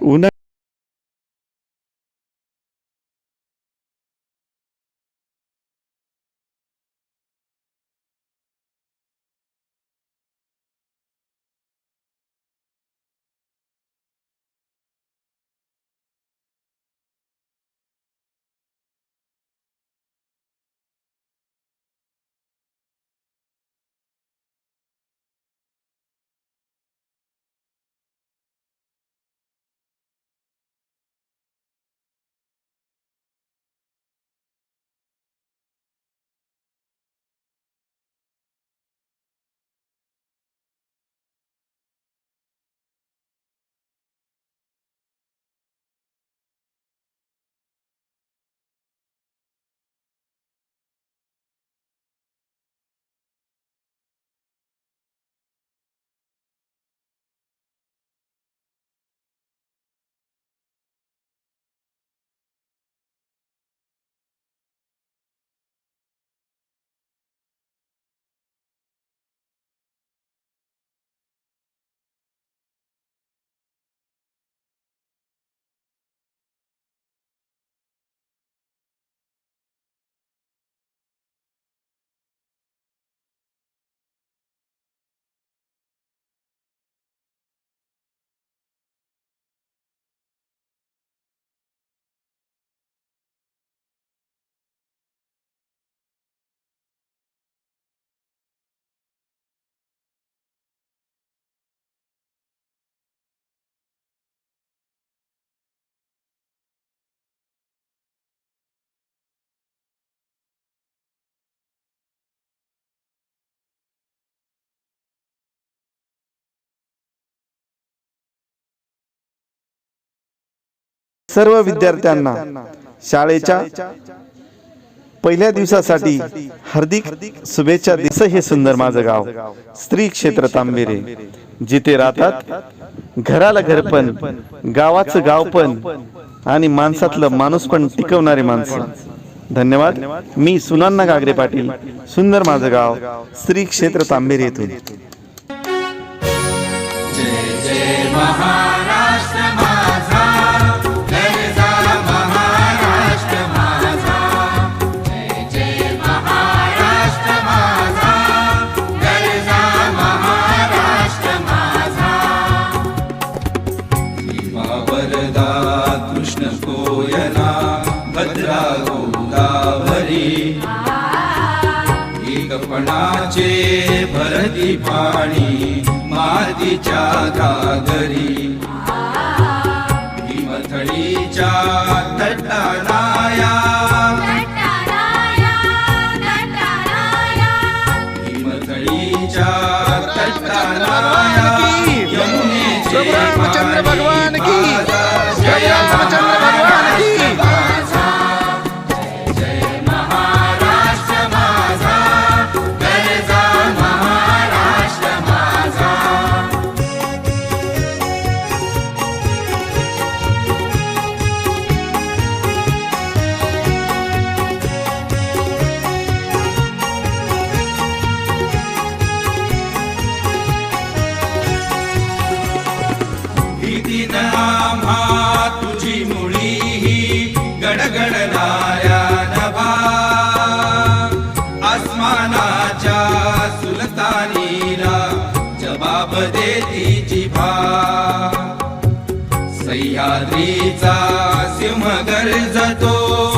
una सर्व विद्यार्थ्यांना शाळेच्या पहिल्या दिवसासाठी हार्दिक शुभेच्छा दिस हे सुंदर माझं गाव. स्त्री क्षेत्र तांबेरे. जिथे राहतात घराला घर पण गावाचं गाव पण आणि माणसातलं माणूस पण टिकवणारे माणसं. धन्यवाद. मी सुनान्ना गागरे पाटील सुंदर माझं गाव स्त्री क्षेत्र तांबेरे येथून. भरती पाणी मातीच्या घागरी. हिमथडीच्या तटानाया भीतीन आम्हा तुझी मुळी ही गडगडणाऱ्या नभा. आसमानाच्या सुलतानीला जबाब देती जिभा. सह्याद्रीचा सिंह गरजतो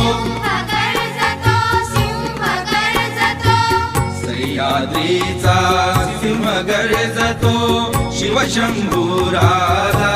सह्याद्रीचा सिंह गरजतो शिवशंभू राधा